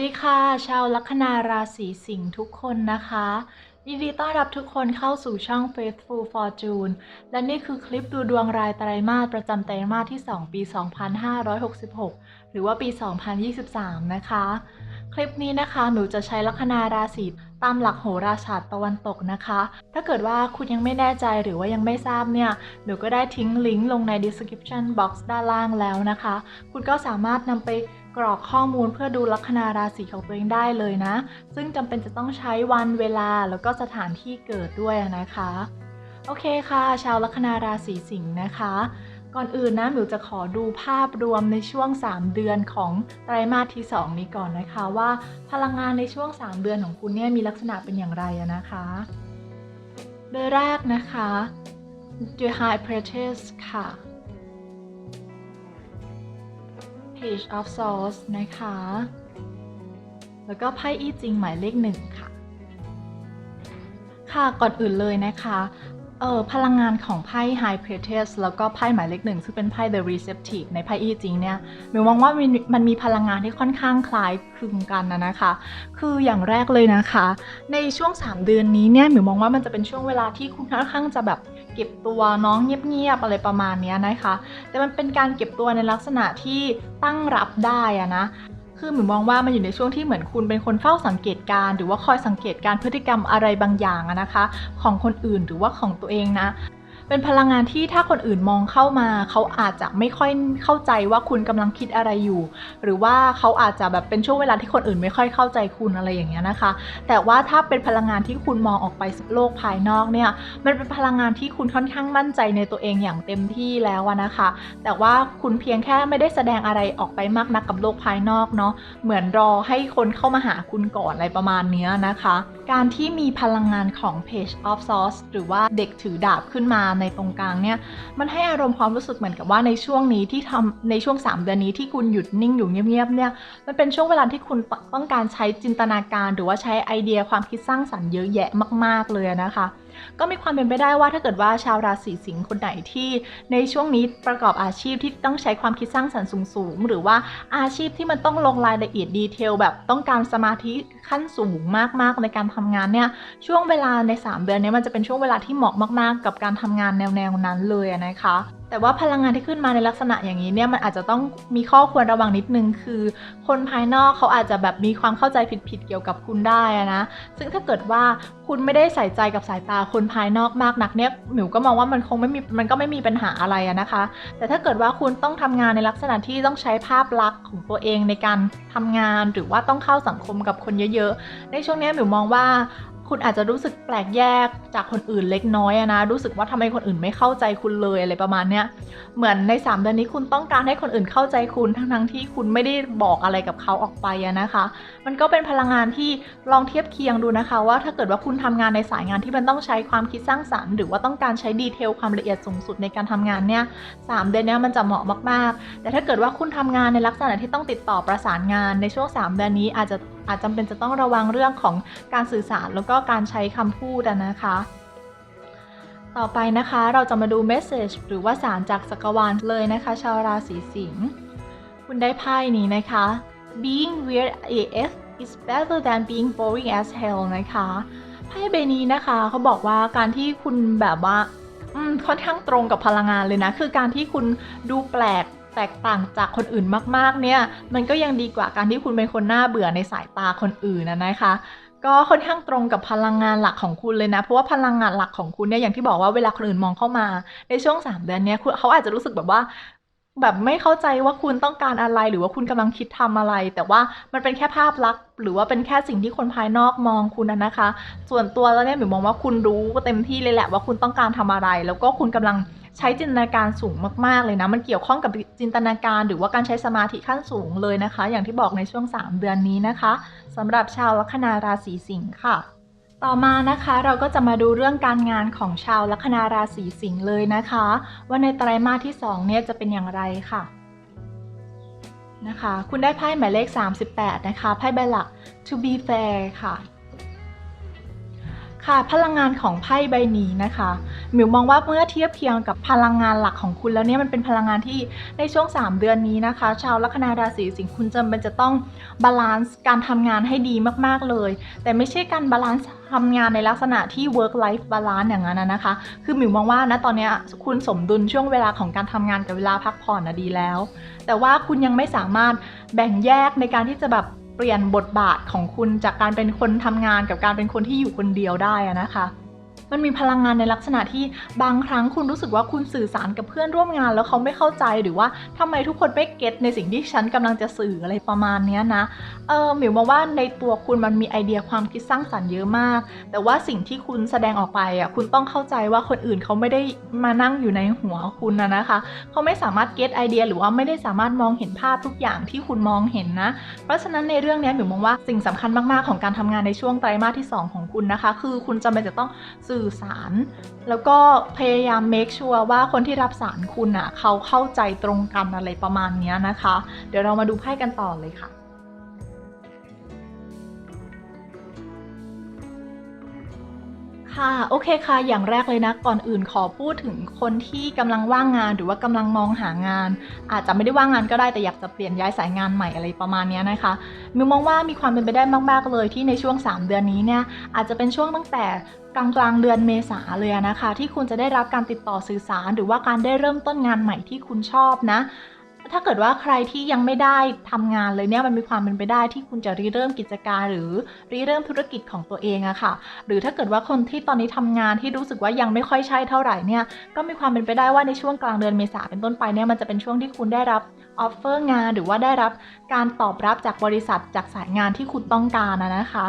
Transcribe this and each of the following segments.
ดีค่ะ ชาวลัคนาราศีสิงห์ทุกคนนะคะยินดีต้อนรับทุกคนเข้าสู่ช่อง Faithful Fortune และนี่คือคลิปดูดวงรายไตรมาสประจำไตรมาสที่ 2 ปี 2566 หรือว่าปี 2023 นะคะ คลิปนี้นะคะหนูจะใช้ลัคนาราศีตามหลักโหราศาสตร์ตะวันตกนะคะ ถ้าเกิดว่าคุณยังไม่แน่ใจหรือว่ายังไม่ทราบเนี่ย หนูก็ได้ทิ้งลิงก์ลงใน description box ด้านล่างแล้วนะคะ คุณก็สามารถนำไป กรอกข้อมูลเพื่อดูลัคนาราศีของตัวเองได้เลยนะ ซึ่งจำเป็นจะต้องใช้วันเวลาแล้วก็สถานที่เกิดด้วยนะคะ โอเคค่ะ ชาวลัคนาราศีสิงห์นะคะ ก่อนอื่นนะหนูจะขอดูภาพรวมในช่วง 3 เดือนของไตรมาสที่ 2 นี้ก่อนนะคะ ว่าพลังงานในช่วง 3 เดือนของคุณเนี่ยมีลักษณะเป็นอย่างไรอะนะคะ โดยแรกนะคะ The High Priestess ค่ะ Page of Swords นะคะ แล้วก็ไพ่อี้จิงหมายเลขหนึ่งค่ะ ค่ะก่อนอื่นเลยนะคะเออพลังงานของไพ่ High Priestess แล้วก็ไพ่หมายเลขหนึ่งซึ่งเป็นไพ่ The Receptive ในไพ่อี้จิงเนี่ยหมิวมองว่ามันมันมีพลังงานที่ค่อนข้างคล้ายคลึงกันนะนะคะ คืออย่างแรกเลยนะคะ ในช่วง 3 เดือนนี้เนี่ยหมิวมองว่ามันจะเป็นช่วงเวลาที่คุณค่อนข้างจะแบบ เก็บตัวน้องเงียบๆอะไรประมาณนี้นะคะ แต่มันเป็นการเก็บตัวในลักษณะที่ตั้งรับได้อะนะคือหมิวมองว่ามันอยู่ในช่วงที่เหมือนคุณเป็นคนเฝ้าสังเกตการ หรือว่าคอยสังเกตการพฤติกรรมอะไรบางอย่างอะนะคะ ของคนอื่นหรือว่าของตัวเองนะ เป็นพลังงานที่ถ้าคนอื่นมองเข้ามา เขาอาจจะไม่ค่อยเข้าใจว่าคุณกำลังคิดอะไรอยู่ หรือว่าเขาอาจจะแบบเป็นช่วงเวลาที่คนอื่นไม่ค่อยเข้าใจคุณอะไรอย่างเงี้ยนะคะ แต่ว่าถ้าเป็นพลังงานที่คุณมองออกไปโลกภายนอกเนี่ย มันเป็นพลังงานที่คุณค่อนข้างมั่นใจในตัวเองอย่างเต็มที่แล้วนะคะ แต่ว่าคุณเพียงแค่ไม่ได้แสดงอะไรออกไปมากนักกับโลกภายนอกเนาะ เหมือนรอให้คนเข้ามาหาคุณก่อนอะไรประมาณเนี้ยนะคะ การที่มีพลังงานของ Page of Swords หรือว่าเด็กถือดาบขึ้นมาในตรงกลางเนี่ยมันให้อารมณ์ความรู้สึกเหมือนกับว่าในช่วงนี้ที่ทำในช่วง 3 เดือนนี้ที่คุณหยุดนิ่งอยู่เงียบๆเนี่ยมันเป็นช่วงเวลาที่คุณต้องการใช้จินตนาการ หรือว่าใช้ไอเดียความคิดสร้างสรรค์เยอะแยะมาก ๆเลยนะคะ ก็มีความเป็นไปได้ว่าถ้าเกิดว่าชาวราศีสิงห์คนไหนที่ในช่วงนี้ประกอบอาชีพที่ต้องใช้ความคิดสร้างสรรค์สูงๆ หรือว่าอาชีพที่มันต้องลงรายละเอียดดีเทลแบบต้องการสมาธิขั้นสูงมากๆในการทำงานเนี่ยช่วงเวลาใน 3 เดือนนี้มันจะเป็นช่วงเวลาที่เหมาะมากๆ กับการทำงานแนวๆนั้นเลยนะคะ แต่ว่าพลังงานที่ขึ้นมาในลักษณะอย่างนี้เนี่ยมันอาจจะต้องมีข้อควรระวังนิดนึง คือคนภายนอกเขาอาจจะแบบมีความเข้าใจผิดๆเกี่ยวกับคุณได้นะซึ่งถ้าเกิดว่าคุณไม่ได้ใส่ใจกับสายตาคนภายนอกมากนักเนี่ยหมิวก็มองว่ามันคงไม่มีมันก็ไม่มีปัญหาอะไรนะคะ แต่ถ้าเกิดว่าคุณต้องทำงานในลักษณะที่ต้องใช้ภาพลักษณ์ของตัวเองในการทำงาน หรือว่าต้องเข้าสังคมกับคนเยอะ ๆ ในช่วงนี้หมิวมองว่า คุณอาจจะรู้สึกแปลกแยกจากคนอื่นเล็กน้อยอะนะ รู้สึกว่าทำไมคนอื่นไม่เข้าใจคุณเลยอะไรประมาณเนี้ย เหมือนใน 3 เดือนนี้คุณต้องการให้คนอื่นเข้าใจคุณทั้งๆที่คุณไม่ได้บอกอะไรกับเขาออกไปนะคะ มันก็เป็นพลังงานที่ลองเทียบเคียงดูนะคะ ว่าถ้าเกิดว่าคุณทำงานในสายงานที่มันต้องใช้ความคิดสร้างสรรค์ หรือว่าต้องการใช้ดีเทลความละเอียดสูงสุดในการทำงานเนี่ยสามเดือนเนี้ยมันจะเหมาะมากๆ แต่ถ้าเกิดว่าคุณทำงานในลักษณะที่ต้องติดต่อประสานงานในช่วง 3 เดือนนี้อาจจะอาจจำเป็นจะต้องระวังเรื่องของการสื่อสารแล้วก็การใช้คำพูดนะคะ ต่อไปนะคะเราจะมาดูเมสเซจหรือว่าสารจากจักรวาลเลยนะคะ ชาวราศีสิงห์คุณได้ไพ่นี้นะคะ being weird AF is better than being boring as hell นะคะไพ่ใบนี้นะคะเขาบอกว่าการที่คุณแบบว่าค่อนข้างตรงกับพลังงานเลยนะ คือการที่คุณดูแปลกแตกต่างจากคนอื่นมากๆเนี่ย มันก็ยังดีกว่าการที่คุณเป็นคนน่าเบื่อในสายตาคนอื่นนะนะคะ ก็ค่อนข้างตรงกับพลังงานหลักของคุณเลยนะ เพราะว่าพลังงานหลักของคุณเนี่ยอย่างที่บอกว่าเวลาคนอื่นมองเข้ามา ในช่วง3เดือนเนี้ยเขาอาจจะรู้สึกแบบว่า แบบไม่เข้าใจว่าคุณต้องการอะไรหรือว่าคุณกำลังคิดทำอะไร แต่ว่ามันเป็นแค่ภาพลักษณ์ หรือว่าเป็นแค่สิ่งที่คนภายนอกมองคุณนะนะคะ ส่วนตัวแล้วเนี่ยหมิวมองว่าคุณรู้เต็มที่เลยแหละว่าคุณต้องการทำอะไร แล้วก็คุณกำลัง ใช้จินตนาการสูงมากๆเลยนะ มันเกี่ยวข้องกับจินตนาการ หรือว่าการใช้สมาธิขั้นสูงเลยนะคะ อย่างที่บอกในช่วง 3 เดือนนี้นะคะสำหรับชาวลัคนาราศีสิงห์ค่ะ ต่อมานะคะเราก็จะมาดูเรื่องการงานของชาวลัคนาราศีสิงห์เลยนะคะ ว่าในไตรมาสที่2เนี่ยจะเป็นอย่างไรค่ะนะคะคุณได้ไพ่หมายเลข 38 นะคะไพ่ใบหลัก to be fair ค่ะ ค่ะพลังงานของไพ่ใบนี้นะคะ มิวมองว่าเมื่อเทียบเคียงกับพลังงานหลักของคุณแล้วเนี่ยมันเป็นพลังงานที่ในช่วง 3 เดือนนี้นะคะ ชาวลัคนาราศีสิงห์คุณจำเป็นจะต้องบาลานซ์การทำงานให้ดีมากๆเลย แต่ไม่ใช่การบาลานซ์ทำงานในลักษณะที่ work life balance อย่างนั้นนะคะ คือหมิวมองว่านะตอนนี้คุณสมดุลช่วงเวลาของการทำงานกับเวลาพักผ่อนนะดีแล้ว แต่ว่าคุณยังไม่สามารถแบ่งแยกในการที่จะแบบเปลี่ยนบทบาทของคุณจากการเป็นคนทำงานกับการเป็นคนที่อยู่คนเดียวได้นะคะ มันมีพลังงานในลักษณะที่บางครั้งคุณรู้สึกว่าคุณสื่อสารกับเพื่อนร่วมงานแล้วเขาไม่เข้าใจหรือว่าทำไมทุกคนไม่เก็ตในสิ่งที่ฉันกำลังจะสื่ออะไรประมาณนี้นะ เออหมิวมองว่าในตัวคุณมันมีไอเดียความคิดสร้างสรรค์เยอะมาก แต่ว่าสิ่งที่คุณแสดงออกไปอะคุณต้องเข้าใจว่าคนอื่นเขาไม่ได้มานั่งอยู่ในหัวคุณนะนะคะเขาไม่สามารถเก็ตไอเดียหรือว่าไม่ได้สามารถมองเห็นภาพทุกอย่างที่คุณมองเห็นนะ เพราะฉะนั้นในเรื่องนี้หมิวมองว่าสิ่งสำคัญมากๆของการทำงานในช่วงไตรมาสที่ 2 ของคุณนะคะ คือคุณจำเป็นจะต้องสื่อสาร แล้วก็พยายาม make sure ว่าคนที่รับสารคุณอะเขาเข้าใจตรงกันอะไรประมาณนี้นะคะ เดี๋ยวเรามาดูไพ่กันต่อเลยค่ะค่ะโอเคค่ะ อย่างแรกเลยนะ ก่อนอื่นขอพูดถึงคนที่กำลังว่างงานหรือว่ากำลังมองหางาน อาจจะไม่ได้ว่างงานก็ได้แต่อยากจะเปลี่ยนย้ายสายงานใหม่อะไรประมาณนี้นะคะมิวมองว่ามีความเป็นไปได้มาก ๆ เลยที่ในช่วง 3 เดือนนี้เนี่ยอาจจะเป็นช่วงตั้งแต่ ลางกลางๆเดือนเมษาเลยนะคะ ที่คุณจะได้รับการติดต่อสื่อสาร หรือว่าการได้เริ่มต้นงานใหม่ที่คุณชอบนะ ถ้าเกิดว่าใครที่ยังไม่ได้ทำงานเลยเนี่ยมันมีความเป็นไปได้ที่คุณจะริเริ่มกิจการ หรือริเริ่มธุรกิจของตัวเองอะค่ะ หรือถ้าเกิดว่าคนที่ตอนนี้ทำงานที่รู้สึกว่ายังไม่ค่อยใช่เท่าไหร่เนี่ยก็มีความเป็นไปได้ว่าในช่วงกลางเดือนเมษาเป็นต้นไปเนี่ยมันจะเป็นช่วงที่คุณได้รับออฟเฟอร์งาน หรือว่าได้รับการตอบรับจากบริษัทจากสายงานที่คุณต้องการนะคะ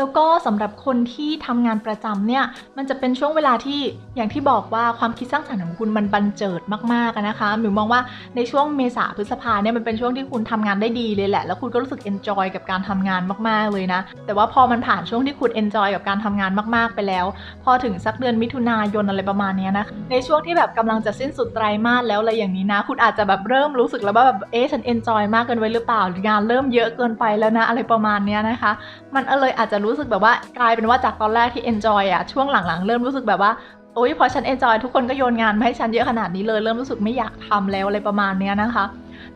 แล้วก็สำหรับคนที่ทำงานประจำเนี่ยมันจะเป็นช่วงเวลาที่อย่างที่บอกว่าความคิดสร้างสรรค์ของคุณมันบันเจิดมากๆนะคะหมิวมองว่าในช่วงเมษาพฤษภาเนี่ยมันเป็นช่วงที่คุณทำงานได้ดีเลยแหละ แล้วคุณก็รู้สึกเอนจอยกับการทำงานมากๆเลยนะ แต่ว่าพอมันผ่านช่วงที่คุณเอนจอยกับการทำงานมากๆไปแล้ว พอถึงสักเดือนมิถุนายนอะไรประมาณเนี้ยนะในช่วงที่แบบกำลังจะสิ้นสุดไตรมาสแล้วอะไรอย่างนี้นะ คุณอาจจะแบบเริ่มรู้สึกแล้วว่าแบบเอ๊ะฉันเอนจอยมากเกินไปหรือเปล่าหรืองานเริ่มเยอะเกินไปแล้วนะอะไรประมาณเนี้ยนะคะ มันเลยอาจจะรูู้้สึกแบบว่ากลายเป็นว่าจากตอนแรกที่ enjoy อะช่วงหลังๆ เริ่มรู้สึกแบบว่าโอ๊ยพอฉัน enjoy ทุกคนก็โยนงานมาให้ฉันเยอะขนาดนี้เลย เริ่มรู้สึกไม่อยากทำแล้วอะไรประมาณเนี้ยนะคะ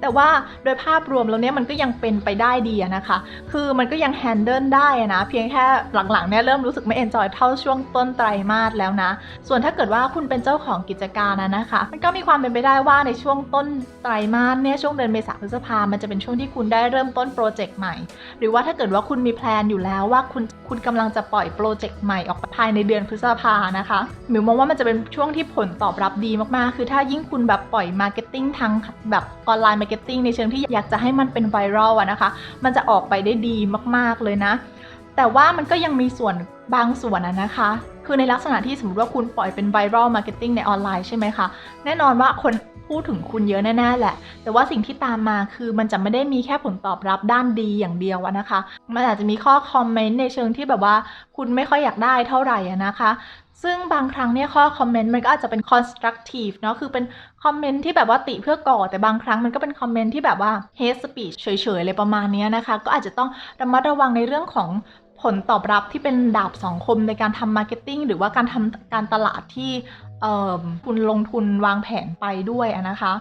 แต่ว่าโดยภาพรวมแล้วเนี่ยมันก็ยังเป็นไปได้ดีนะคะ คือมันก็ยังแฮนเดิลได้นะ เพียงแค่หลังๆเนี่ยเริ่มรู้สึกไม่ enjoy เท่าช่วงต้นไตรมาสแล้วนะ ส่วนถ้าเกิดว่าคุณเป็นเจ้าของกิจการนะนะคะ มันก็มีความเป็นไปได้ว่าในช่วงต้นไตรมาสเนี่ยช่วงเดือนเมษายนพฤษภามันจะเป็นช่วงที่คุณได้เริ่มต้นโปรเจกต์ใหม่ หรือว่าถ้าเกิดว่าคุณมีแพลนอยู่แล้วว่าคุณคุณกำลังจะปล่อยโปรเจกต์ใหม่ออกไปภายในเดือนพฤษภานะคะหมิวมองว่ามันจะเป็นช่วงที่ผลตอบรับดีมากๆ คือถ้ายิ่งคุณแบบปล่อยมาร์เก็ตติ้งทางแบบออนไลน์มาร์เก็ตติ้งในเชิงที่อยากจะให้มันเป็นไวรัลอะนะคะ มันจะออกไปได้ดีมากๆเลยนะ แต่ว่ามันก็ยังมีส่วนบางส่วนอะนะคะ คือในลักษณะที่สมมติว่าคุณปล่อยเป็นไวรัลมาร์เก็ตติ้งในออนไลน์ใช่ไหมคะ แน่นอนว่าคนพูดถึงคุณเยอะแน่ๆแหละ แต่ว่าสิ่งที่ตามมาคือมันจะไม่ได้มีแค่ผลตอบรับด้านดีอย่างเดียวอะนะคะ มันอาจจะมีข้อคอมเมนต์ในเชิงที่แบบว่า คุณไม่ค่อยอยากได้เท่าไหร่นะคะ ซึ่งบางครั้งเนี่ยข้อคอมเมนต์มันก็อาจจะเป็น constructive เนาะคือเป็นคอมเมนต์ที่แบบว่าติเพื่อก่อ แต่บางครั้งมันก็เป็นคอมเมนต์ที่แบบว่า hate speech เฉยๆเลยประมาณนี้นะคะ ก็อาจจะต้องระมัดระวังในเรื่องของผลตอบรับที่เป็นดาบสองคมในการทำมาร์เก็ตติ้งหรือว่าการทำการตลาดที่เอ่อคุณลงทุนวางแผนไปด้วยนะคะ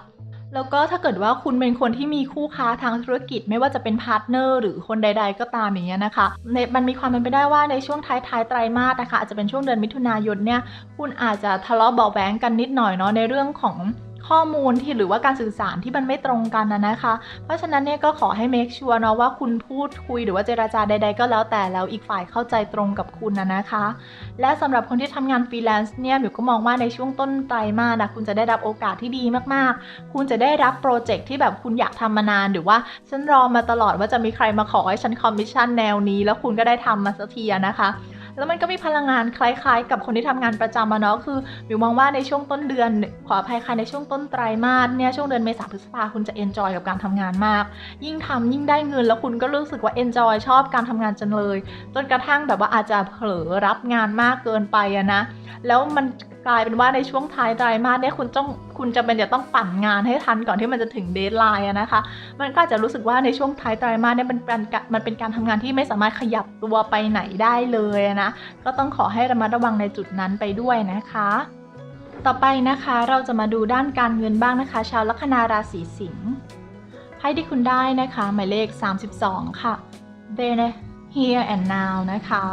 แล้วก็ถ้าเกิดว่าคุณเป็นคนที่มีคู่ค้าทางธุรกิจไม่ว่าจะเป็นพาร์ทเนอร์หรือคนใด ๆ ก็ตามอย่างเงี้ยนะคะในมันมีความเป็นไปได้ว่าในช่วงท้ายๆไตรมาสนะคะอาจจะเป็นช่วงเดือนมิถุนายนเนี่ยคุณอาจจะทะเลาะเบาแหวงกันนิดหน่อยเนาะในเรื่องของ ข้อมูลที่หรือว่าการสื่อสารที่มันไม่ตรงกันนะนะคะ เพราะฉะนั้นเนี่ยก็ขอให้ make sure เนาะว่าคุณพูดคุยหรือว่าเจราจาใด ๆ ก็แล้วแต่แล้วอีกฝ่ายเข้าใจตรงกับคุณนะนะคะ และสำหรับคนที่ทำงานฟรีแลนซ์เนี่ยหมิวก็มองว่าในช่วงต้นไตรมาสนะคุณจะได้รับโอกาสที่ดีมากๆ คุณจะได้รับโปรเจกต์ที่แบบคุณอยากทำมานานหรือว่าฉันรอมาตลอดว่าจะมีใครมาขอให้ฉันคอมมิชชั่นแนวนี้ แล้วคุณก็ได้ทำมาสักทีนะคะ แล้วมันก็มีพลังงานคล้ายๆ กับคนที่ทำงานประจำมาเนาะคือมิวมองว่าในช่วงต้นเดือน ขออภัยค่ะในช่วงต้นไตรมาสเนี่ยช่วงเดือนเมษาพฤษภาคุณจะเอนจอยกับการทำงานมาก ยิ่งทำยิ่งได้เงินแล้วคุณก็รู้สึกว่าเอนจอยชอบการทำงานจังเลย จนกระทั่งแบบว่าอาจจะเผลอรับงานมากเกินไปอะนะแล้วมัน กลายเป็นว่าในช่วงท้ายไตรมาสเนี่ยคุณต้องคุณจะเป็นจะต้องปั่นงานให้ทันก่อนที่มันจะถึงเดทไลน์นะคะ มันก็จะรู้สึกว่าในช่วงท้ายไตรมาสเนี่ยมันเป็นการมันเป็นการทำงานที่ไม่สามารถขยับตัวไปไหนได้เลยนะ ก็ต้องขอให้ระมัดระวังในจุดนั้นไปด้วยนะคะต่อไปนะคะเราจะมาดูด้านการเงินบ้างนะคะ ชาวลัคนาราศีสิงห์ไพ่ที่คุณได้นะคะ หมายเลข 32 ค่ะ There here and now นะคะ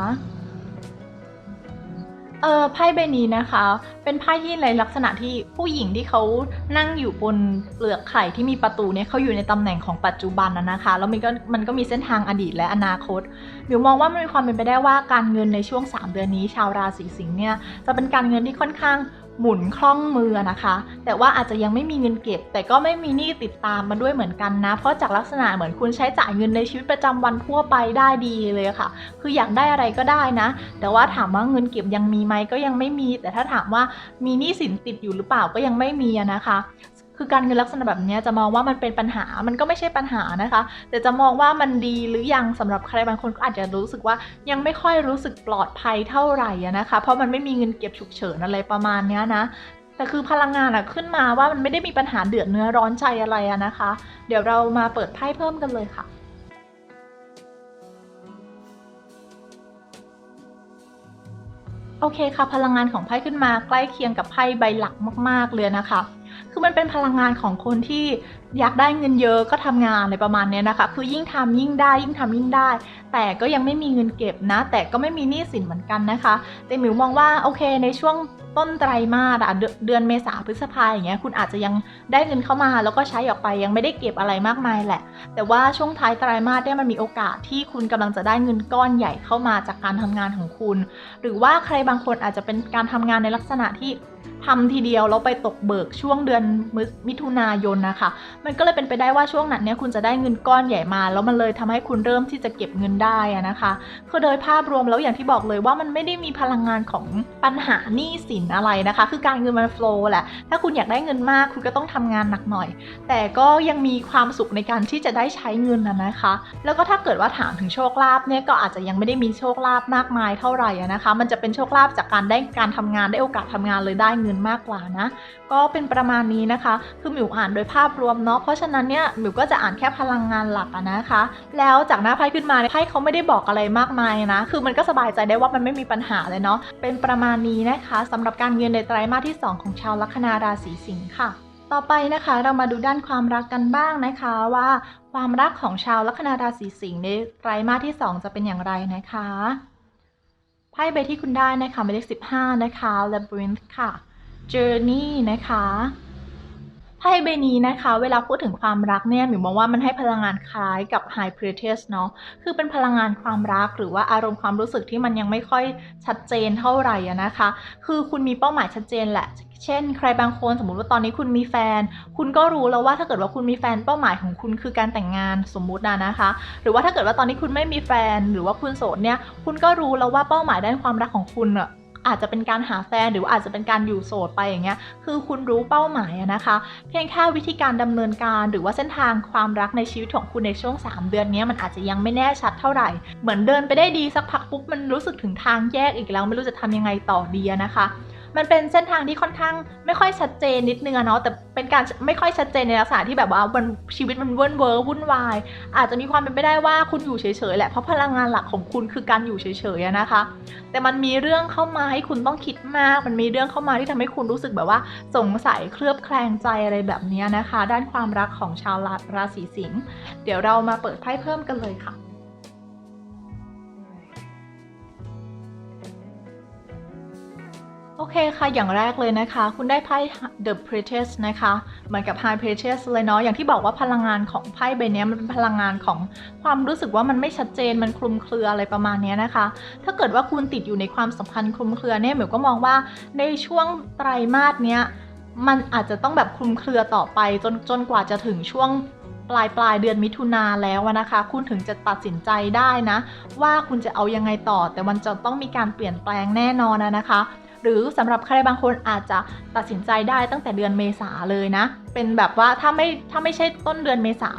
เออไพ่ใบนี้นะคะ เป็นไพ่ที่ในลักษณะที่ผู้หญิงที่เขานั่งอยู่บนเปลือกไข่ที่มีประตูเนี่ยเขาอยู่ในตำแหน่งของปัจจุบันนะนะคะแล้วมันก็มันก็มีเส้นทางอดีตและอนาคตมิวมองว่ามันมีความเป็นไปได้ว่าการเงินในช่วง 3 เดือนนี้ ชาวราศีสิงห์เนี่ยจะเป็นการเงินที่ค่อนข้าง หมุนคล่องมือนะคะ แต่ว่าอาจจะยังไม่มีเงินเก็บ แต่ก็ไม่มีหนี้ติดตามมาด้วยเหมือนกันนะ เพราะจากลักษณะเหมือนคุณใช้จ่ายเงินในชีวิตประจำวันทั่วไปได้ดีเลยค่ะ คืออยากได้อะไรก็ได้นะ แต่ว่าถามว่าเงินเก็บยังมีไหมก็ยังไม่มี แต่ถ้าถามว่ามีหนี้สินติดอยู่หรือเปล่าก็ยังไม่มีนะคะ คือการเงินลักษณะแบบนี้จะมองว่ามันเป็นปัญหามันก็ไม่ใช่ปัญหานะคะ แต่จะมองว่ามันดีหรือยังสำหรับใครบางคนก็อาจจะรู้สึกว่ายังไม่ค่อยรู้สึกปลอดภัยเท่าไหร่นะคะ เพราะมันไม่มีเงินเก็บฉุกเฉินอะไรประมาณนี้นะแต่คือพลังงานอะขึ้นมาว่ามันไม่ได้มีปัญหาเดือดเนื้อร้อนใจอะไรอะนะคะ เดี๋ยวเรามาเปิดไพ่เพิ่มกันเลยค่ะโอเคค่ะ พลังงานของไพ่ขึ้นมาใกล้เคียงกับไพ่ใบหลักมาก ๆ เลยนะคะ คือมันเป็นพลังงานของคนที่อยากได้เงินเยอะก็ทำงานอะไรประมาณนี้นะคะ คือยิ่งทำยิ่งได้ยิ่งทำยิ่งได้ แต่ก็ยังไม่มีเงินเก็บนะ แต่ก็ไม่มีหนี้สินเหมือนกันนะคะแต่หมิวมองว่าโอเคในช่วงต้นไตรมาสอะเดือนเดือนเมษาพฤษภาอย่างเงี้ยคุณอาจจะยังได้เงินเข้ามาแล้วก็ใช้ออกไปยังไม่ได้เก็บอะไรมากมายแหละ แต่ว่าช่วงท้ายไตรมาสเนี่ยมันมีโอกาสที่คุณกำลังจะได้เงินก้อนใหญ่เข้ามาจากการทำงานของคุณ หรือว่าใครบางคนอาจจะเป็นการทำงานในลักษณะที่ ทำทีเดียวแล้วไปตกเบิกช่วงเดือนมิถุนายนนะคะ มันก็เลยเป็นไปได้ว่าช่วงนั้นเนี่ยคุณจะได้เงินก้อนใหญ่มา แล้วมันเลยทำให้คุณเริ่มที่จะเก็บเงินได้อะนะคะคือโดยภาพรวมแล้วอย่างที่บอกเลยว่ามันไม่ได้มีพลังงานของปัญหาหนี้สินอะไรนะคะ คือการเงินมันโฟล์แหละ ถ้าคุณอยากได้เงินมากคุณก็ต้องทำงานหนักหน่อย แต่ก็ยังมีความสุขในการที่จะได้ใช้เงินนะนะคะ แล้วก็ถ้าเกิดว่าถามถึงโชคลาภเนี่ยก็อาจจะยังไม่ได้มีโชคลาภมากมายเท่าไหร่นะคะ มันจะเป็นโชคลาภจากการได้การทำงานได้โอกาสทำงานเลยได้ได้เงินมากกว่านะ ก็เป็นประมาณนี้นะคะ คือหมิวอ่านโดยภาพรวมเนาะเพราะฉะนั้นเนี่ยหมิวก็จะอ่านแค่พลังงานหลักะนะคะ แล้วจากหน้าไพ่ขึ้นมาเนี่ยไพ่เขาไม่ได้บอกอะไรมากมายนะ คือมันก็สบายใจได้ว่ามันไม่มีปัญหาเลยเนาะเป็นประมาณนี้นะคะสำหรับการเงินในไตรมาสที่ 2 ของชาวลัคนาราศีสิงค์ค่ะต่อไปนะคะเรามาดูด้านความรักกันบ้างนะคะว่าความรักของชาวลัคนาราศีสิงห์ในไตรมาสที่ 2 จะเป็นอย่างไรนะคะ พ่ใบที่คุณได้นะคะหมายเลข15 นะคะ Labyrinth ค่ะ Journey นะคะ ไพ่ใบนี้นะคะ เวลาพูดถึงความรักเนี่ยหมิวมองว่ามันให้พลังงานคล้ายกับ High Priestess เนาะคือเป็นพลังงานความรักหรือว่าอารมณ์ความรู้สึกที่มันยังไม่ค่อยชัดเจนเท่าไหร่นะคะ คือคุณมีเป้าหมายชัดเจนแหละเช่น ใครบางคนสมมุติว่าตอนนี้คุณมีแฟน คุณก็รู้แล้วว่าถ้าเกิดว่าคุณมีแฟนเป้าหมายของคุณคือการแต่งงานสมมุตินะนะคะ หรือว่าถ้าเกิดว่าตอนนี้คุณไม่มีแฟน หรือว่าคุณโสดเนี่ยคุณก็รู้แล้วว่าเป้าหมายด้านความรักของคุณอะ อาจจะเป็นการหาแฟนหรืออาจจะเป็นการอยู่โสดไปอย่างเงี้ย คือคุณรู้เป้าหมายอะนะคะ เพียงแค่วิธีการดำเนินการหรือว่าเส้นทางความรักในชีวิตของคุณในช่วง 3 เดือนนี้มันอาจจะยังไม่แน่ชัดเท่าไหร่ เหมือนเดินไปได้ดีสักพักปุ๊บมันรู้สึกถึงทางแยกอีกแล้ว ไม่รู้จะทำยังไงต่อดีนะคะ มันเป็นเส้นทางที่ค่อนข้างไม่ค่อยชัดเจนนิดนึงอะเนาะแต่เป็นการไม่ค่อยชัดเจนในลักษณะที่แบบว่ามันชีวิตมันเวิร์นเวอร์วุ่นวาย อาจจะมีความเป็นไปได้ว่าคุณอยู่เฉยๆแหละเพราะพลังงานหลักของคุณคือการอยู่เฉยๆอะนะคะ แต่มันมีเรื่องเข้ามาให้คุณต้องคิดมาก มันมีเรื่องเข้ามาที่ทำให้คุณรู้สึกแบบว่า สงสัยเคลือบแคลงใจอะไรแบบนี้นะคะ ด้านความรักของชาวราศีสิงห์เดี๋ยวเรามาเปิดไพ่เพิ่มกันเลยค่ะ เคค่ะ อย่างแรกเลยนะคะ คุณได้ไพ่ The Priestess นะคะ เหมือนกับ High Priestess เลยเนาะ อย่างที่บอกว่าพลังงานของไพ่ใบนี้มันเป็นพลังงานของความรู้สึกว่ามันไม่ชัดเจน มันคลุมเครืออะไรประมาณนี้นะคะ ถ้าเกิดว่าคุณติดอยู่ในความสัมพันธ์คลุมเครือเนี่ยเหมิวก็มองว่าในช่วงไตรมาสเนี้ย มันอาจจะต้องแบบคลุมเครือต่อไปจนจนกว่าจะถึงช่วงปลายปลายเดือนมิถุนาแล้วนะคะ คุณถึงจะตัดสินใจได้นะ ว่าคุณจะเอายังไงต่อ แต่มันจะต้องมีการเปลี่ยนแปลงแน่นอนนะคะ หรือสำหรับใครบางคนอาจจะตัดสินใจได้ตั้งแต่เดือนเมษาเลยนะ เป็นแบบว่าถ้าไม่ถ้าไม่ใช่ต้นเดือนเมษา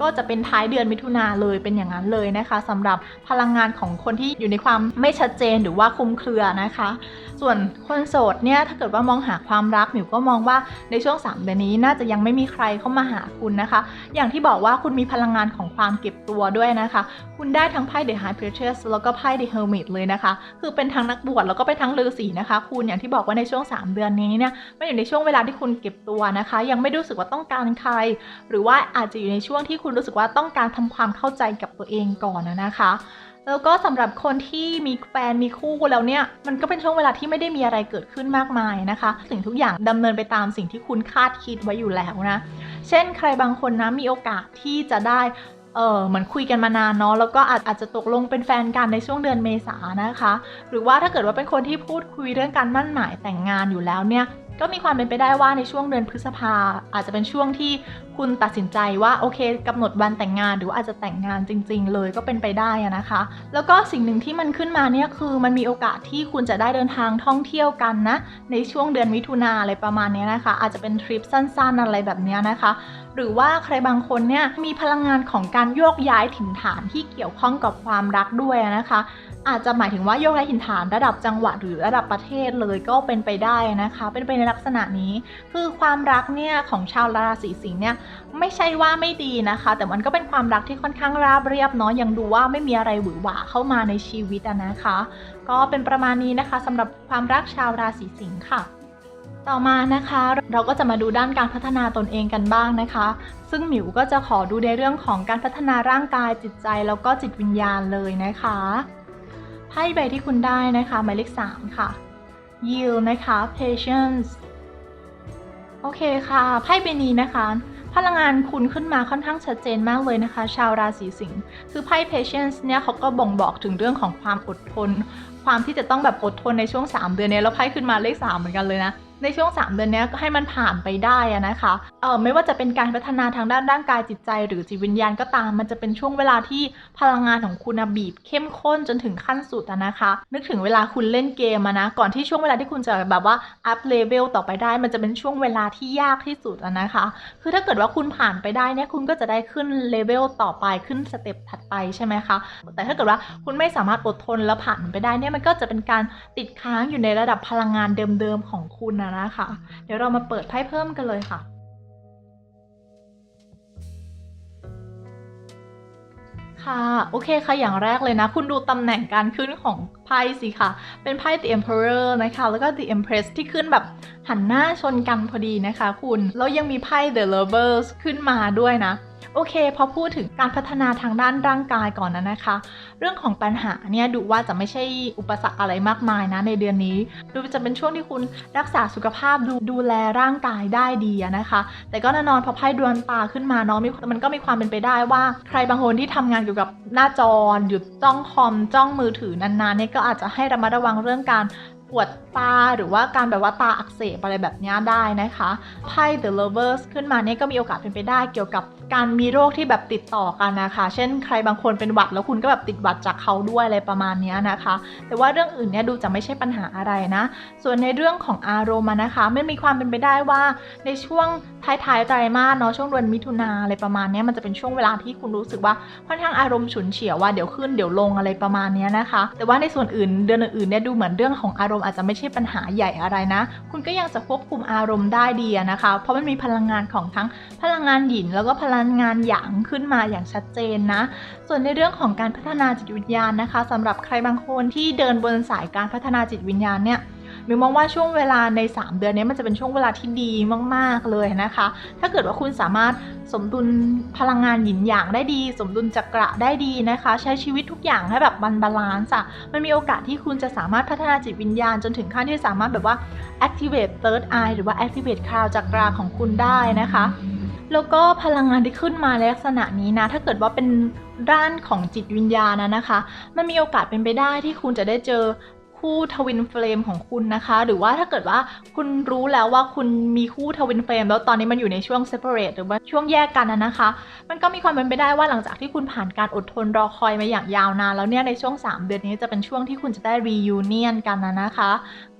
ก็จะเป็นท้ายเดือนมิถุนาเลยเป็นอย่างนั้นเลยนะคะสำหรับพลังงานของคนที่อยู่ในความไม่ชัดเจนหรือว่าคลุมเครือนะคะ ส่วนคนโสดเนี่ยถ้าเกิดว่ามองหาความรักหมิวก็มองว่าในช่วง3เดือนนี้น่าจะยังไม่มีใครเข้ามาหาคุณนะคะ อย่างที่บอกว่าคุณมีพลังงานของความเก็บตัวด้วยนะคะ คุณได้ทั้งไพ่ The High Priestess แล้วก็ไพ่ The Hermit เลยนะคะ คือเป็นทั้งนักบวชแล้วก็เป็นทั้งฤาษีนะคะ คุณอย่างที่บอกว่าในช่วง 3 เดือนนี้เนี่ยมันอยู่ในช่วงเวลาที่คุณเก็บตัวนะคะ ยังไม่รู้สึกว่าต้องการใคร หรือว่าอาจจะอยู่ในช่วงที่คุณรู้สึกว่าต้องการทำความเข้าใจกับตัวเองก่อนนะคะ แล้วก็สำหรับคนที่มีแฟนมีคู่แล้วเนี่ย มันก็เป็นช่วงเวลาที่ไม่ได้มีอะไรเกิดขึ้นมากมายนะคะ สิ่งทุกอย่างดำเนินไปตามสิ่งที่คุณคาดคิดไว้อยู่แล้วนะ เช่น ใครบางคนนะมีโอกาสที่จะได้เออเหมือนคุยกันมานานเนาะแล้วก็อาจอาจจะตกลงเป็นแฟนกันในช่วงเดือนเมษานะคะ หรือว่าถ้าเกิดว่าเป็นคนที่พูดคุยเรื่องการมั่นหมายแต่งงานอยู่แล้วเนี่ย ก็มีความเป็นไปได้ว่าในช่วงเดือนพฤษภาอาจจะเป็นช่วงที่คุณตัดสินใจว่าโอเคกำหนดวันแต่งงานหรือว่าอาจจะแต่งงานจริง ๆ เลยก็เป็นไปได้นะคะ แล้วก็สิ่งหนึ่งที่มันขึ้นมาเนี่ยคือมันมีโอกาสที่คุณจะได้เดินทางท่องเที่ยวกันนะในช่วงเดือนมิถุนาอะไรประมาณนี้นะคะ อาจจะเป็นทริปสั้นๆอะไรแบบนี้นะคะ หรือว่าใครบางคนเนี่ยมีพลังงานของการโยกย้ายถิ่นฐานที่เกี่ยวข้องกับความรักด้วยนะคะ อาจจะหมายถึงว่าโยกย้ายถิ่นฐานระดับจังหวัดหรือระดับประเทศเลยก็เป็นไปได้นะคะ เป็นไปในลักษณะนี้ คือความรักเนี่ยของชาวราศีสิงห์เนี่ยไม่ใช่ว่าไม่ดีนะคะ แต่มันก็เป็นความรักที่ค่อนข้างราบเรียบเนาะยังดูว่าไม่มีอะไรหวือหวาเข้ามาในชีวิตนะคะ ก็เป็นประมาณนี้นะคะสำหรับความรักชาวราศีสิงห์ค่ะ ต่อมานะคะเราก็จะมาดูด้านการพัฒนาตนเองกันบ้างนะคะ ซึ่งหมิวก็จะขอดูในเรื่องของการพัฒนาร่างกายจิตใจแล้วก็จิตวิญญาณเลยนะคะไพ่ใบที่คุณได้นะคะหมายเลข3ค่ะ yield นะคะ patience โอเคค่ะไพ่ใบนี้นะคะ พลังงานคุณขึ้นมาค่อนข้างชัดเจนมากเลยนะคะ ชาวราศีสิงห์คือไพ่ patience เนี่ยเขาก็บ่งบอกถึงเรื่องของความอดทน ความที่จะต้องแบบอดทนในช่วง 3 เดือนเนี้ยแล้วไพ่ขึ้นมาเลข 3 เหมือนกันเลยนะ ในช่วง 3 เดือนนี้ก็ให้มันผ่านไปได้นะคะเออไม่ว่าจะเป็นการพัฒนาทางด้านร่างกายจิตใจ หรือจิตวิญญาณก็ตาม มันจะเป็นช่วงเวลาที่พลังงานของคุณบีบเข้มข้นจนถึงขั้นสุดนะคะ นึกถึงเวลาคุณเล่นเกมนะ ก่อนที่ช่วงเวลาที่คุณจะแบบว่าอัพเลเวลต่อไปได้ มันจะเป็นช่วงเวลาที่ยากที่สุดนะคะ คือถ้าเกิดว่าคุณผ่านไปได้เนี่ยคุณก็จะได้ขึ้นเลเวลต่อไปขึ้นสเต็ปถัดไปใช่ไหมคะ แต่ถ้าเกิดว่าคุณไม่สามารถอดทนแล้วผ่านไปได้เนี่ยมันก็จะเป็นการติดค้างอยู่ในระดับพลังงานเดิมๆของคุณนะนะคะ เดี๋ยวเรามาเปิดไพ่เพิ่มกันเลยค่ะ ค่ะ โอเคค่ะ อย่างแรกเลยนะ คุณดูตำแหน่งการขึ้นของไพ่สิค่ะ เป็นไพ่ The Emperor นะคะ แล้วก็ The Empress ที่ขึ้นแบบหันหน้าชนกันพอดีนะคะ คุณ แล้วยังมีไพ่ The Lovers ขึ้นมาด้วยนะ โอเค พอพูดถึงการพัฒนาทางด้านร่างกายก่อนนะนะคะ เรื่องของปัญหาเนี่ยดูว่าจะไม่ใช่อุปสรรคอะไรมากมายนะในเดือนนี้ ดูจะเป็นช่วงที่คุณรักษาสุขภาพดูดูแลร่างกายได้ดีนะคะ แต่ก็แน่นอนพอไพ่ดวงตาขึ้นมาเนาะมีมันก็มีความเป็นไปได้ว่า ใครบางคนที่ทำงานเกี่ยวกับหน้าจอหยุดจ้องคอมจ้องมือถือนานๆเนี่ยก็อาจจะให้ระมัดระวังเรื่องการปวดตาหรือว่าการแบบว่าตาอักเสบอะไรแบบนี้ได้นะคะไพ่ The Lovers ขึ้นมาเนี่ยก็มีโอกาสเป็นไปได้เกี่ยวกับ การมีโรคที่แบบติดต่อกันนะคะ เช่นใครบางคนเป็นหวัดแล้วคุณก็แบบติดหวัดจากเขาด้วยอะไรประมาณนี้นะคะ แต่ว่าเรื่องอื่นเนี่ยดูจะไม่ใช่ปัญหาอะไรนะ ส่วนในเรื่องของอารมณ์นะคะไม่มีความเป็นไปได้ว่าในช่วงท้ายๆไตรมาสเนาะช่วงเดือนมิถุนาอะไรประมาณนี้มันจะเป็นช่วงเวลาที่คุณรู้สึกว่าค่อนข้างอารมณ์ฉุนเฉียวว่าเดี๋ยวขึ้นเดี๋ยวลงอะไรประมาณนี้นะคะ แต่ว่าในส่วนอื่นเดือนอื่นเนี่ยดูเหมือนเรื่องของอารมณ์อาจจะไม่ใช่ปัญหาใหญ่อะไรนะ คุณก็ยังจะควบคุมอารมณ์ได้ดีนะคะ เพราะมันมีพลังงานของทั้งพลังงานหยินแล้วก็พลังงานหยางขึ้นมาอย่างชัดเจนนะ ส่วนในเรื่องของการพัฒนาจิตวิญญาณนะคะสำหรับใครบางคนที่เดินบนสายการพัฒนาจิตวิญญาณเนี่ยมิวมองว่าช่วงเวลาใน 3 เดือนนี้มันจะเป็นช่วงเวลาที่ดีมาก ๆ เลยนะคะ ถ้าเกิดว่าคุณสามารถสมดุลพลังงานหยินหยางได้ดี สมดุลจักระได้ดีนะคะ ใช้ชีวิตทุกอย่างให้แบบบันบาลานซ์อะมันมีโอกาสที่คุณจะสามารถพัฒนาจิตวิญญาณ จนถึงขั้นที่สามารถแบบว่า activate third eye หรือว่า activate crown จักราของคุณได้นะคะ แล้วก็พลังงานที่ขึ้นมาในลักษณะนี้นะ ถ้าเกิดว่าเป็นด้านของจิตวิญญาณนะนะคะ มันมีโอกาสเป็นไปได้ที่คุณจะได้เจอ คู่ทวินเฟลมของคุณนะคะ หรือว่าถ้าเกิดว่าคุณรู้แล้วว่าคุณมีคู่ทวินเฟลมแล้วตอนนี้มันอยู่ในช่วง separate หรือว่าช่วงแยกกันนะคะ มันก็มีความเป็นไปได้ว่าหลังจากที่คุณผ่านการอดทนรอคอยมาอย่างยาวนานแล้วเนี่ยในช่วง 3 เดือนนี้จะเป็นช่วงที่คุณจะได้ reunion กันนะนะคะ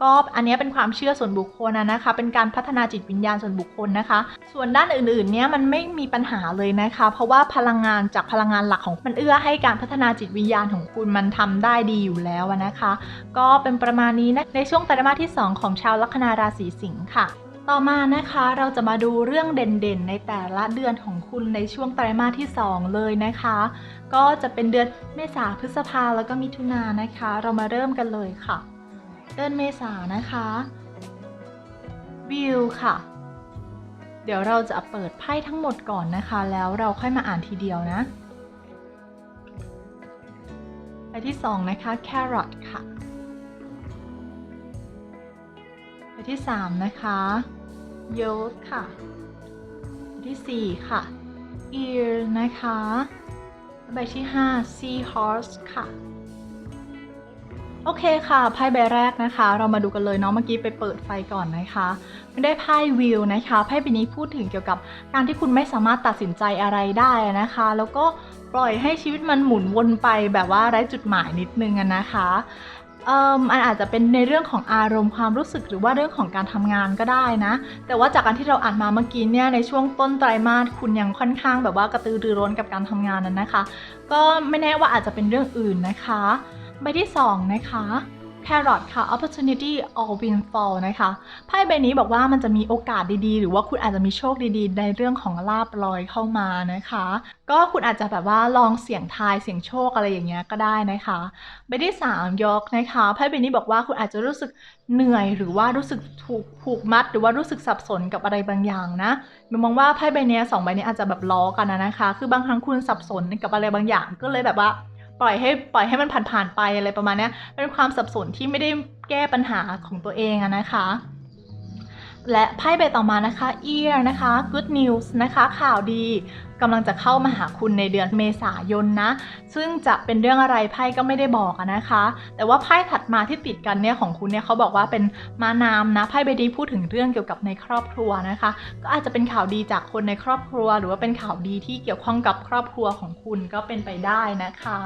ก็อันนี้เป็นความเชื่อส่วนบุคคลนะนะคะ เป็นการพัฒนาจิตวิญญาณส่วนบุคคลนะคะ ส่วนด้านอื่นๆเนี่ยมันไม่มีปัญหาเลยนะคะ เพราะว่าพลังงานจากพลังงานหลักของมันเอื้อให้การพัฒนาจิตวิญญาณของคุณมันทำได้ดีอยู่แล้วนะคะ ก็เป็นประมาณนี้นะในช่วงไตรมาสที่ 2 ของชาวลัคนาราศีสิงค์ค่ะต่อมานะคะเราจะมาดูเรื่องเด่นๆ ในแต่ละเดือนของคุณในช่วงไตรมาสที่ 2 เลยนะคะ ก็จะเป็นเดือนเมษาพฤษภาแล้วก็มิถุนานะคะ เรามาเริ่มกันเลยค่ะ เดือนเมษานะคะวิวค่ะ เดี๋ยวเราจะเปิดไพ่ทั้งหมดก่อนนะคะ แล้วเราค่อยมาอ่านทีเดียวนะใบที่สองนะคะแครอทค่ะ ใบที่สามนะคะโยดค่ะใบที่สี่ค่ะ ear นะคะใบที่ห้า seahorse ค่ะ โอเคค่ะ ไพ่ใบแรกนะคะ เรามาดูกันเลยเนาะ เมื่อกี้ไปเปิดไฟก่อนนะคะ ไม่ได้ไพ่วิวนะคะ ไพ่ใบนี้พูดถึงเกี่ยวกับการที่คุณไม่สามารถตัดสินใจอะไรได้นะคะ แล้วก็ปล่อยให้ชีวิตมันหมุนวนไปแบบว่าไร้จุดหมายนิดนึงอะนะคะเอ่ มอันอาจจะเป็นในเรื่องของอารมณ์ความรู้สึกหรือว่าเรื่องของการทำงานก็ได้นะ แต่ว่าจากการที่เราอ่านมาเมื่อกี้เนี่ยในช่วงต้นไตรมาสคุณยังค่อนข้างแบบว่ากระตือรือร้นกับการทำงานนั้นนะคะ ก็ไม่แน่ว่าอาจจะเป็นเรื่องอื่นนะคะใบที่2นะคะ Carrot ค่ะ Opportunity all windfall นะคะไพ่ใบนี้บอกว่ามันจะมีโอกาสดีๆ หรือว่าคุณอาจจะมีโชคดีๆ ในเรื่องของลาบลอยเข้ามานะคะ ก็คุณอาจจะแบบว่าลองเสี่ยงทายเสี่ยงโชคอะไรอย่างเงี้ยก็ได้นะคะใบที่3ยกนะคะไพ่ใบนี้บอกว่าคุณอาจจะรู้สึกเหนื่อยหรือว่ารู้สึกถูกผูกมัด หรือว่ารู้สึกสับสนกับอะไรบางอย่างนะมมองว่าไพ่ใบเนี้ยสองใบนี้อาจจะแบบล้อกันนะคะ คือบางครั้งคุณสับสนกับอะไรบางอย่างก็เลยแบบว่า ปล่อยให้ปล่อยให้มันผ่านๆไปอะไรประมาณนี้เป็นความสับสนที่ไม่ได้แก้ปัญหาของตัวเองอะนะคะ และไพ่ใบต่อมานะคะ ear นะคะ good news นะคะ ข่าวดีกำลังจะเข้ามาหาคุณในเดือนเมษายนนะ ซึ่งจะเป็นเรื่องอะไรไพ่ก็ไม่ได้บอกนะคะ แต่ว่าไพ่ถัดมาที่ติดกันเนี่ยของคุณเนี่ยเขาบอกว่าเป็นมาน้ำนะไพ่ใบนี้พูดถึงเรื่องเกี่ยวกับในครอบครัวนะคะ ก็อาจจะเป็นข่าวดีจากคนในครอบครัว หรือว่าเป็นข่าวดีที่เกี่ยวข้องกับครอบครัวของคุณก็เป็นไปได้นะคะ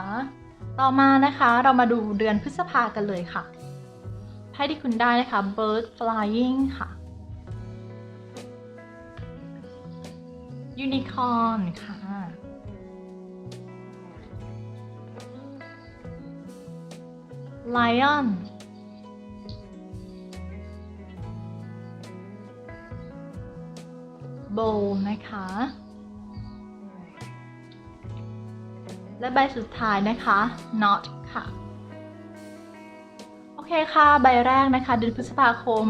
ต่อมานะคะเรามาดูเดือนพฤษภากันเลยค่ะไพ่ที่คุณได้นะคะ bird flying ค่ะ unicorn ค่ะ lion bowl นะคะ และใบสุดท้ายนะคะ not ค่ะ โอเคค่ะ ใบแรกนะคะเดือนพฤษภาคม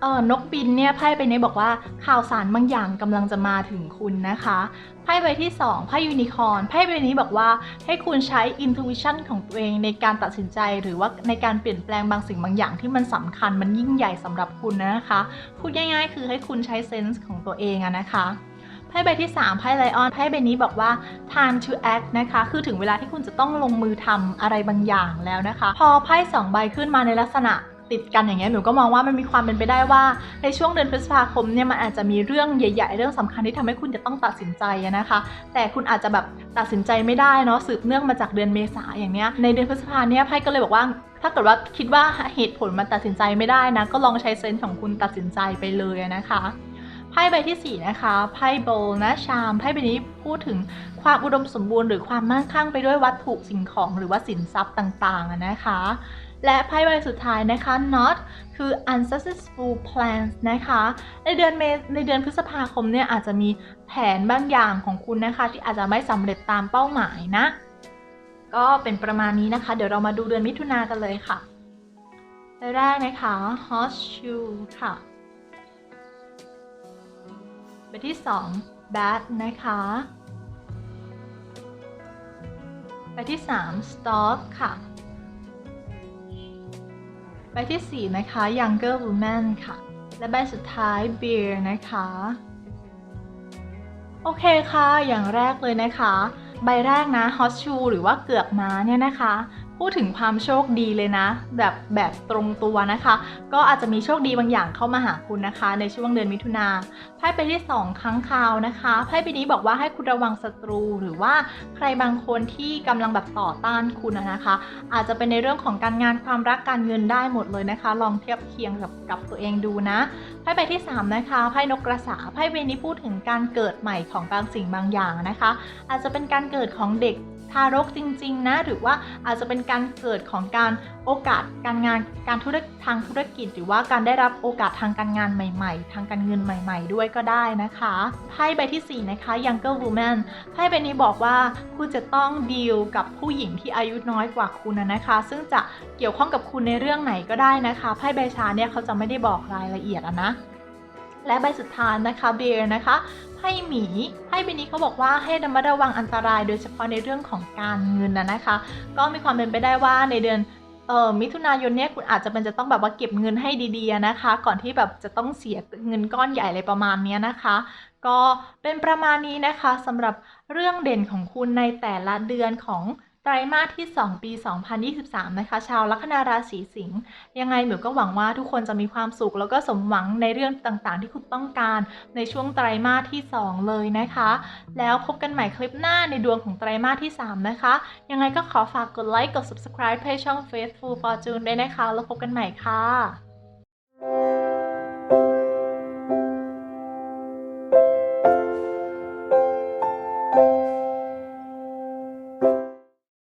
เออนกบินเนี่ยไพ่ใบนี้บอกว่าข่าวสารบางอย่างกำลังจะมาถึงคุณนะคะไพ่ใบที่2ไพ่ยูนิคอร์นไพ่ใบนี้บอกว่าให้คุณใช้ intuition ของตัวเองในการตัดสินใจหรือว่าในการเปลี่ยนแปลงบางสิ่งบางอย่างที่มันสำคัญมันยิ่งใหญ่สำหรับคุณนะคะพูดง่ายๆ คือให้คุณใช้เซนส์ของตัวเองอะนะคะไพ่ใบที่3ไพ่ไลออนไพ่ใบนี้บอกว่า time to act นะคะ คือถึงเวลาที่คุณจะต้องลงมือทำอะไรบางอย่างแล้วนะคะ พอไพ่สองใบขึ้นมาในลักษณะ ติดกันอย่างเงี้ยหนูก็มองว่ามันมีความเป็นไปได้ว่า ในช่วงเดือนพฤษภาคมเนี่ยมันอาจจะมีเรื่องใหญ่ ๆ เรื่องสำคัญที่ทำให้คุณจะต้องตัดสินใจนะคะ แต่คุณอาจจะแบบตัดสินใจไม่ได้เนาะสืบเนื่องมาจากเดือนเมษาอย่างเนี้ยในเดือนพฤษภาเนี่ยไพ่ก็เลยบอกว่าถ้าเกิดว่าคิดว่าเหตุผลมันตัดสินใจไม่ได้นะ ก็ลองใช้เซนส์ของคุณตัดสินใจไปเลยนะคะไพ่ใบที่4นะคะไพ่โบลนะชามไพ่ใบนี้พูดถึงความอุดมสมบูรณ์หรือความมั่งคั่งไปด้วยวัตถุสิ่งของหรือว่าสินทรัพย์ต่างๆนะคะ และไพ่ใบสุดท้ายนะคะ not คือ unsuccessful plans นะคะ ในเดือนเมในเดือนพฤษภาคมเนี่ยอาจจะมีแผนบางอย่างของคุณนะคะ ที่อาจจะไม่สำเร็จตามเป้าหมายนะ ก็เป็นประมาณนี้นะคะ เดี๋ยวเรามาดูเดือนมิถุนากันเลยค่ะใบแรกนะคะ horseshoe ค่ะใบที่ 2 bat นะคะใบที่ 3 stork ค่ะ ที่ 4 นะคะ younger woman ค่ะ และใบสุดท้าย bear นะคะ โอเคค่ะ อย่างแรกเลยนะคะ ใบแรกนะ Hot Shoe หรือว่าเกือกม้าเนี่ยนะคะ พูดถึงความโชคดีเลยนะ แบบแบบตรงตัวนะคะ ก็อาจจะมีโชคดีบางอย่างเข้ามาหาคุณนะคะ ในช่วงเดือนมิถุนาไพ่ไปที่สองครั้งคราวนะคะไพ่ใบนี้บอกว่าให้คุณระวังศัตรูหรือว่าใครบางคนที่กำลังแบบต่อต้านคุณนะนะคะ อาจจะเป็นในเรื่องของการงานความรักการเงินได้หมดเลยนะคะ ลองเทียบเคียงกับกับตัวเองดูนะไพ่ใบที่ 3 นะคะไพ่นกกระสาไพ่ใบนี้พูดถึงการเกิดใหม่ของบางสิ่งบางอย่างนะคะ อาจจะเป็นการเกิดของเด็ก ทารกจริงๆนะหรือว่าอาจจะเป็นการเกิดของการโอกาสการงานการธุรกทางธุรกิจ หรือว่าการได้รับโอกาสทางการงานใหม่ๆ ทางการเงินใหม่ ๆ ด้วยก็ได้นะคะไพ่ใบทีสี่ 4 นะคะ Younger Woman ไพ่ใบนี้บอกว่าคุณจะต้องดีลกับผู้หญิงที่อายุน้อยกว่าคุณนะคะ ซึ่งจะเกี่ยวข้องกับคุณในเรื่องไหนก็ได้นะคะไพ่ใบชาเนี่ยเขาจะไม่ได้บอกรายละเอียดนะและใบสุดท้ายนะคะเบียร์นะคะ ไพ่หมีไพ่ใบนี้เขาบอกว่าให้ระมัดระวังอันตรายโดยเฉพาะในเรื่องของการเงินนะนะคะ ก็มีความเป็นไปได้ว่าในเดือนเอ่อมิถุนายนเนี่ยคุณอาจจะเป็นจะต้องแบบว่าเก็บเงินให้ดีๆนะคะ ก่อนที่แบบจะต้องเสียเงินก้อนใหญ่อะไรประมาณเนี้ยนะคะ ก็เป็นประมาณนี้นะคะสำหรับเรื่องเด่นของคุณในแต่ละเดือนของ ไตรมาสที่ 2 ปี 2023 นะคะ ชาวลัคนาราศีสิงห์ยังไงหมิวก็หวังว่าทุกคนจะมีความสุข แล้วก็สมหวังในเรื่องต่างๆ ที่คุณต้องการในช่วงไตรมาสที่ 2 เลยนะคะ แล้วพบกันใหม่คลิปหน้าในดวงของไตรมาสที่ 3 นะคะ ยังไงก็ขอฝากกดไลค์กด subscribe ให้ช่อง Faithful Fortune ด้วยนะคะ แล้วพบกันใหม่ค่ะ